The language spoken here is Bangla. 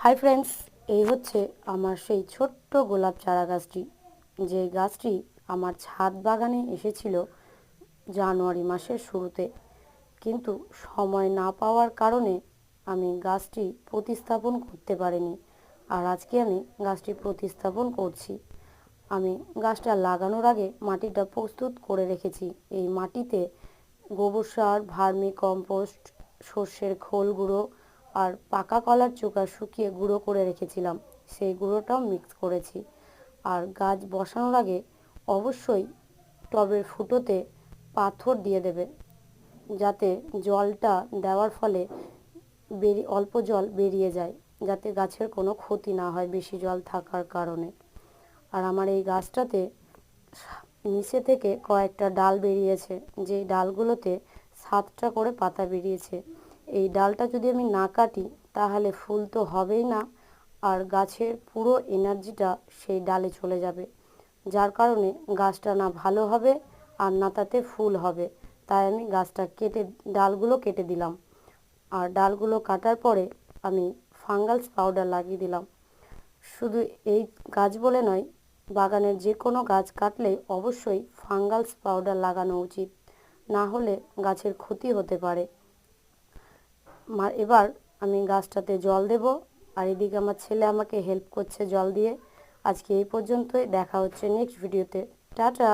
হাই ফ্রেন্ডস এই হচ্ছে আমার সেই ছোট্ট গোলাপ চারা গাছটি। যে গাছটি আমার ছাদ বাগানে এসেছিল জানুয়ারি মাসের শুরুতে। কিন্তু সময় না পাওয়ার কারণে আমি গাছটি প্রতিস্থাপন করতে পারিনি। আর আজকে আমি গাছটি প্রতিস্থাপন করছি। আমি গাছটা লাগানোর আগে মাটিটা প্রস্তুত করে রেখেছি। এই মাটিতে গোবর সার, ভার্মি কম্পোস্ট, সর্ষের খোল গুঁড়ো আর পাকা কলার চোকা শুকিয়ে গুঁড়ো করে রেখেছিলাম। সেই গুঁড়োটাও মিক্স করেছি। আর গাছ বসানোর আগে অবশ্যই টবের ফুটোতে পাথর দিয়ে দেবে। যাতে জলটা দেওয়ার ফলে বেরিয়ে অল্প জল বেরিয়ে যায়, যাতে গাছের কোনো ক্ষতি না হয় বেশি জল থাকার কারণে। আর আমার এই গাছটাতে নিচে থেকে কয়েকটা ডাল বেরিয়েছে যে ডালগুলোতে সাতটা করে পাতা বেরিয়েছে। এই ডালটা যদি আমি না কাটি, তাহলে ফুল তো হবেই না। আর গাছের পুরো এনার্জিটা সেই ডালে চলে যাবে। যার কারণে গাছটা না ভালো হবে আর না তাতে ফুল হবে। তাই আমি গাছটা কেটে, ডালগুলো কেটে দিলাম। আর ডালগুলো কাটার পরে আমি ফাঙ্গালস পাউডার লাগিয়ে দিলাম। শুধু এই গাছ বলে নয়, বাগানের যে কোনো গাছ কাটলে অবশ্যই ফাঙ্গালস পাউডার লাগানো উচিত। না হলে গাছের ক্ষতি হতে পারে। এবার আমি গাছটাতে জল দেব আর এদিকে আমার ছেলে আমাকে হেল্প করছে জল দিয়ে। আজকে এই পর্যন্তই, দেখা হচ্ছে নেক্সট ভিডিওতে টাটা!